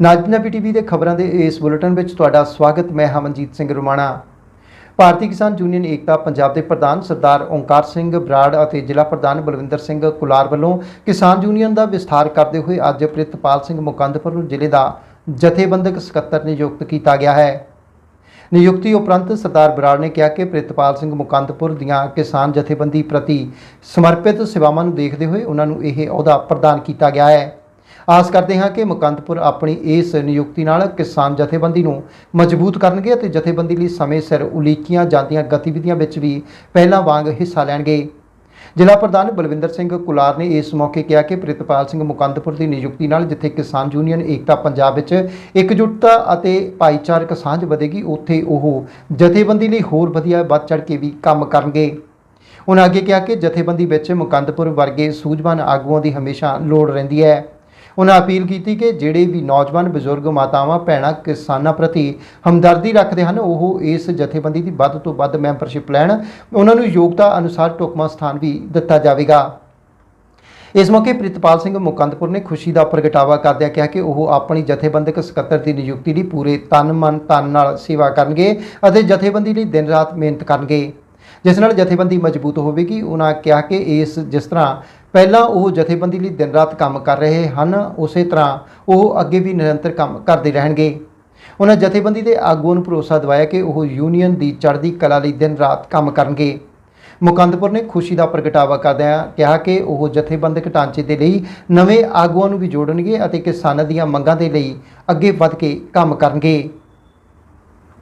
ਨਾਜਨਾਬੀ TV ਦੇ ਖਬਰਾਂ ਦੇ ਇਸ ਬੁਲੇਟਿਨ ਵਿੱਚ ਤੁਹਾਡਾ ਸਵਾਗਤ, ਮੈਂ ਹਮਨਜੀਤ ਸਿੰਘ ਰੁਮਾਣਾ। ਭਾਰਤੀ ਕਿਸਾਨ ਯੂਨੀਅਨ ਏਕਤਾ ਪੰਜਾਬ ਦੇ ਪ੍ਰਧਾਨ ਸਰਦਾਰ ਓਂਕਾਰ ਸਿੰਘ ਬਰਾੜ ਅਤੇ ਜ਼ਿਲ੍ਹਾ ਪ੍ਰਧਾਨ ਬਲਵਿੰਦਰ ਸਿੰਘ ਕੁਲਾਰ ਵੱਲੋਂ ਕਿਸਾਨ ਯੂਨੀਅਨ ਦਾ ਵਿਸਥਾਰ ਕਰਦੇ ਹੋਏ ਅੱਜ ਪ੍ਰਿਤਪਾਲ ਸਿੰਘ ਮੁਕੰਦਪੁਰ ਨੂੰ ਜ਼ਿਲ੍ਹੇ ਦਾ ਜਥੇਬੰਦਕ ਸਕੱਤਰ ਨਿਯੁਕਤ ਕੀਤਾ ਗਿਆ ਹੈ। ਨਿਯੁਕਤੀ ਉਪਰੰਤ ਸਰਦਾਰ ਬਰਾੜ ਨੇ ਕਿਹਾ ਕਿ ਪ੍ਰਿਤਪਾਲ ਸਿੰਘ ਮੁਕੰਦਪੁਰ ਦੀਆਂ ਕਿਸਾਨ ਜਥੇਬੰਦੀ ਪ੍ਰਤੀ ਸਮਰਪਿਤ ਸੇਵਾਵਾਂ ਨੂੰ ਦੇਖਦੇ ਹੋਏ ਉਹਨਾਂ ਨੂੰ ਇਹ ਅਹੁਦਾ ਪ੍ਰਦਾਨ ਕੀਤਾ ਗਿਆ ਹੈ। ਆਸ ਕਰਦੇ ਹਾਂ ਕਿ ਮੁਕੰਦਪੁਰ ਆਪਣੀ ਇਸ ਨਿਯੁਕਤੀ ਨਾਲ ਕਿਸਾਨ ਜਥੇਬੰਦੀ ਨੂੰ ਮਜ਼ਬੂਤ ਕਰਨਗੇ ਅਤੇ ਜਥੇਬੰਦੀ ਲਈ ਸਮੇਂ ਸਿਰ ਉਲੀਕੀਆਂ ਜਾਂਦੀਆਂ ਗਤੀਵਿਧੀਆਂ ਵਿੱਚ ਵੀ ਪਹਿਲਾਂ ਵਾਂਗ ਹਿੱਸਾ ਲੈਣਗੇ। ਜ਼ਿਲ੍ਹਾ ਪ੍ਰਧਾਨ ਬਲਵਿੰਦਰ ਸਿੰਘ ਕੁਲਾਰ ਨੇ ਇਸ ਮੌਕੇ ਕਿਹਾ ਕਿ ਪ੍ਰਿਤਪਾਲ ਸਿੰਘ ਮੁਕੰਦਪੁਰ ਦੀ ਨਿਯੁਕਤੀ ਨਾਲ ਜਿੱਥੇ ਕਿਸਾਨ ਯੂਨੀਅਨ, ਏਕਤਾ ਪੰਜਾਬ ਵਿੱਚ ਇਕਜੁੱਟਤਾ ਅਤੇ ਭਾਈਚਾਰਕ ਸਾਂਝ ਵਧੇਗੀ, ਉੱਥੇ ਉਹ ਜਥੇਬੰਦੀ ਲਈ ਹੋਰ ਵਧੀਆ ਵੱਧ ਚੜ੍ਹ ਕੇ ਵੀ ਕੰਮ ਕਰਨਗੇ। ਉਹਨਾਂ ਅੱਗੇ ਕਿਹਾ ਕਿ ਜਥੇਬੰਦੀ ਵਿੱਚ ਮੁਕੰਦਪੁਰ ਵਰਗੇ ਸੂਝਵਾਨ ਆਗੂਆਂ ਦੀ ਹਮੇਸ਼ਾ ਲੋੜ ਰਹਿੰਦੀ ਹੈ। ਉਹਨਾਂ ਅਪੀਲ ਕੀਤੀ ਕਿ ਜਿਹੜੇ ਵੀ ਨੌਜਵਾਨ ਬਜ਼ੁਰਗ ਮਾਤਾਵਾਂ, ਭੈਣਾਂ, ਕਿਸਾਨਾਂ ਪ੍ਰਤੀ ਹਮਦਰਦੀ ਰੱਖਦੇ ਹਨ, ਉਹ ਇਸ ਜਥੇਬੰਦੀ ਦੀ ਵੱਧ ਤੋਂ ਵੱਧ ਮੈਂਬਰਸ਼ਿਪ ਲੈਣ। ਉਹਨਾਂ ਨੂੰ ਯੋਗਤਾ ਅਨੁਸਾਰ ਟੋਕਮਾ ਸਥਾਨ ਵੀ ਦਿੱਤਾ ਜਾਵੇਗਾ। ਇਸ ਮੌਕੇ ਪ੍ਰਿਤਪਾਲ ਸਿੰਘ ਮੁਕੰਦਪੁਰ ਨੇ ਖੁਸ਼ੀ ਦਾ ਪ੍ਰਗਟਾਵਾ ਕਰਦਿਆਂ ਕਿਹਾ ਕਿ ਉਹ ਆਪਣੀ ਜਥੇਬੰਦਕ ਸਕੱਤਰ ਦੀ ਨਿਯੁਕਤੀ ਲਈ ਪੂਰੇ ਤਨ ਮਨ ਤਨ ਨਾਲ ਸੇਵਾ ਕਰਨਗੇ ਅਤੇ ਜਥੇਬੰਦੀ ਲਈ ਦਿਨ ਰਾਤ ਮਿਹਨਤ ਕਰਨਗੇ। ਜਿਸ ਨਾਲ ਜਥੇਬੰਦੀ ਮਜ਼ਬੂਤ ਹੋਵੇਗੀ। ਉਹਨਾਂ ਕਿਹਾ ਕਿ ਇਸ, ਜਿਸ ਤਰ੍ਹਾਂ ਪਹਿਲਾਂ ਉਹ ਜਥੇਬੰਦੀ ਲਈ ਦਿਨ ਰਾਤ ਕੰਮ ਕਰ ਰਹੇ ਹਨ, ਉਸੇ ਤਰ੍ਹਾਂ ਉਹ ਅੱਗੇ ਵੀ ਨਿਰੰਤਰ ਕੰਮ ਕਰਦੇ ਰਹਿਣਗੇ। ਉਹਨਾਂ ਜਥੇਬੰਦੀ ਦੇ ਆਗੂਆਂ ਨੂੰ ਭਰੋਸਾ ਦਿਵਾਇਆ ਕਿ ਉਹ ਯੂਨੀਅਨ ਦੀ ਚੜ੍ਹਦੀ ਕਲਾ ਲਈ ਦਿਨ ਰਾਤ ਕੰਮ ਕਰਨਗੇ। ਮੁਕੰਦਪੁਰ ਨੇ ਖੁਸ਼ੀ ਦਾ ਪ੍ਰਗਟਾਵਾ ਕਰਦਿਆਂ ਕਿਹਾ ਕਿ ਉਹ ਜਥੇਬੰਦਕ ਢਾਂਚੇ ਦੇ ਲਈ ਨਵੇਂ ਆਗੂਆਂ ਨੂੰ ਵੀ ਜੋੜਨਗੇ ਅਤੇ ਕਿਸਾਨਾਂ ਦੀਆਂ ਮੰਗਾਂ ਦੇ ਲਈ ਅੱਗੇ ਵਧ ਕੇ ਕੰਮ ਕਰਨਗੇ।